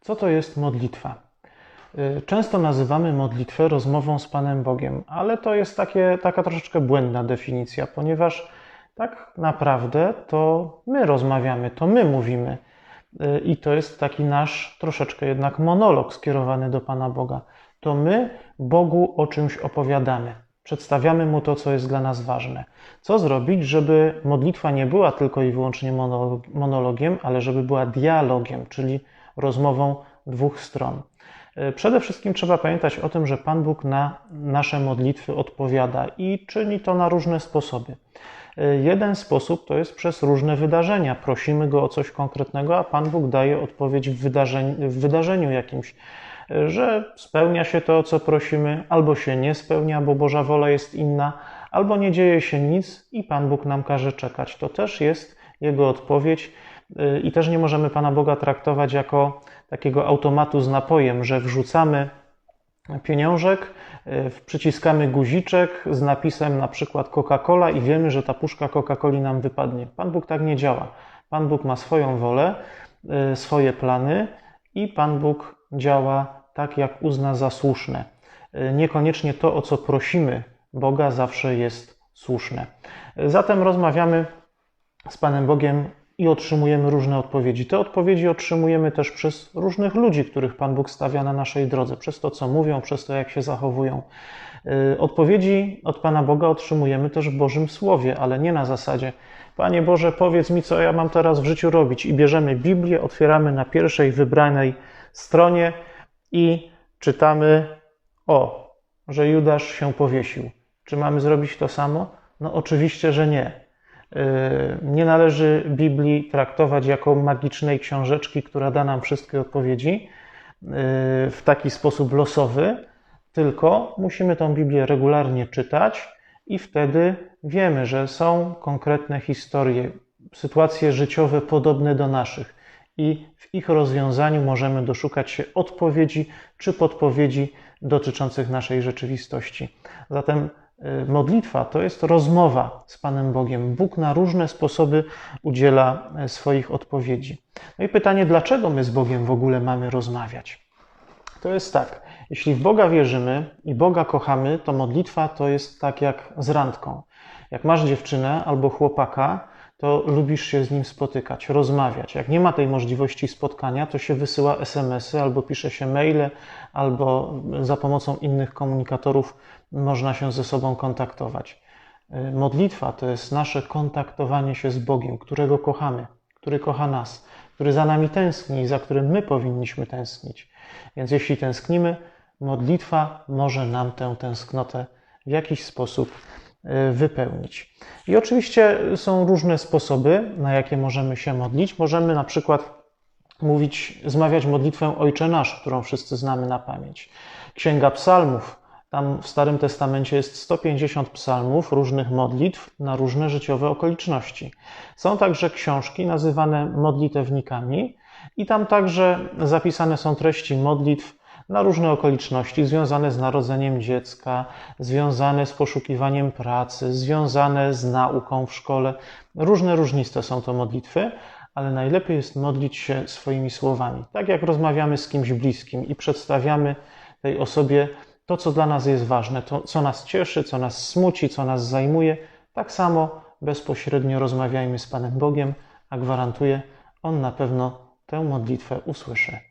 Co to jest modlitwa? Y, Często nazywamy modlitwę rozmową z Panem Bogiem, ale to jest takie, taka troszeczkę błędna definicja, ponieważ tak naprawdę to my rozmawiamy, to my mówimy. Y, I to jest taki nasz troszeczkę jednak monolog skierowany do Pana Boga. To my Bogu o czymś opowiadamy. Przedstawiamy mu to, co jest dla nas ważne. Co zrobić, żeby modlitwa nie była tylko i wyłącznie monolog- monologiem, ale żeby była dialogiem, czyli rozmową dwóch stron. E, Przede wszystkim trzeba pamiętać o tym, że Pan Bóg na nasze modlitwy odpowiada i czyni to na różne sposoby. E, Jeden sposób to jest przez różne wydarzenia. Prosimy Go o coś konkretnego, a Pan Bóg daje odpowiedź w wydarzeniu, w wydarzeniu jakimś, e, że spełnia się to, o co prosimy, albo się nie spełnia, bo Boża wola jest inna, albo nie dzieje się nic i Pan Bóg nam każe czekać. To też jest Jego odpowiedź i też nie możemy Pana Boga traktować jako takiego automatu z napojem, że wrzucamy pieniążek, y, przyciskamy guziczek z napisem na przykład Coca-Cola i wiemy, że ta puszka Coca-Coli nam wypadnie. Pan Bóg tak nie działa. Pan Bóg ma swoją wolę, y, swoje plany i Pan Bóg działa tak, jak uzna za słuszne. Y, Niekoniecznie to, o co prosimy Boga, zawsze jest słuszne. Y, Zatem rozmawiamy z Panem Bogiem i otrzymujemy różne odpowiedzi. Te odpowiedzi otrzymujemy też przez różnych ludzi, których Pan Bóg stawia na naszej drodze, przez to, co mówią, przez to, jak się zachowują. Y, Odpowiedzi od Pana Boga otrzymujemy też w Bożym Słowie, ale nie na zasadzie Panie Boże, powiedz mi, co ja mam teraz w życiu robić. I bierzemy Biblię, otwieramy na pierwszej wybranej stronie i czytamy o, że Judasz się powiesił. Czy mamy zrobić to samo? No oczywiście, że nie. Yy, Nie należy Biblii traktować jako magicznej książeczki, która da nam wszystkie odpowiedzi yy, w taki sposób losowy, tylko musimy tą Biblię regularnie czytać i wtedy wiemy, że są konkretne historie, sytuacje życiowe podobne do naszych i w ich rozwiązaniu możemy doszukać się odpowiedzi czy podpowiedzi dotyczących naszej rzeczywistości. Zatem modlitwa to jest rozmowa z Panem Bogiem. Bóg na różne sposoby udziela y, swoich odpowiedzi. No i pytanie, dlaczego my z Bogiem w ogóle mamy rozmawiać? To jest tak, jeśli w Boga wierzymy i Boga kochamy, to modlitwa to jest tak jak z randką. Jak masz dziewczynę albo chłopaka, to lubisz się z nim spotykać, rozmawiać. Jak nie ma tej możliwości spotkania, to się wysyła SMS-y albo pisze się maile, albo za pomocą innych komunikatorów można się ze sobą kontaktować. Y, Modlitwa to jest nasze kontaktowanie się z Bogiem, którego kochamy, który kocha nas, który za nami tęskni i za którym my powinniśmy tęsknić. Więc jeśli tęsknimy, modlitwa może nam tę tęsknotę w jakiś sposób y, wypełnić. I oczywiście są różne sposoby, na jakie możemy się modlić. Możemy na przykład mówić, zmawiać modlitwę Ojcze Nasz, którą wszyscy znamy na pamięć. Księga Psalmów, tam w Starym Testamencie jest 150 psalmów, różnych modlitw na różne życiowe okoliczności. Są także książki nazywane modlitewnikami i tam także zapisane są treści modlitw na różne okoliczności związane z narodzeniem dziecka, związane z poszukiwaniem pracy, związane z nauką w szkole. Różne różniste są to modlitwy, ale najlepiej jest modlić się swoimi słowami. Tak jak rozmawiamy z kimś bliskim i przedstawiamy tej osobie to, co dla nas jest ważne, to, co nas cieszy, co nas smuci, co nas zajmuje, tak samo bezpośrednio rozmawiajmy z Panem Bogiem, a gwarantuję, On na pewno tę modlitwę usłyszy.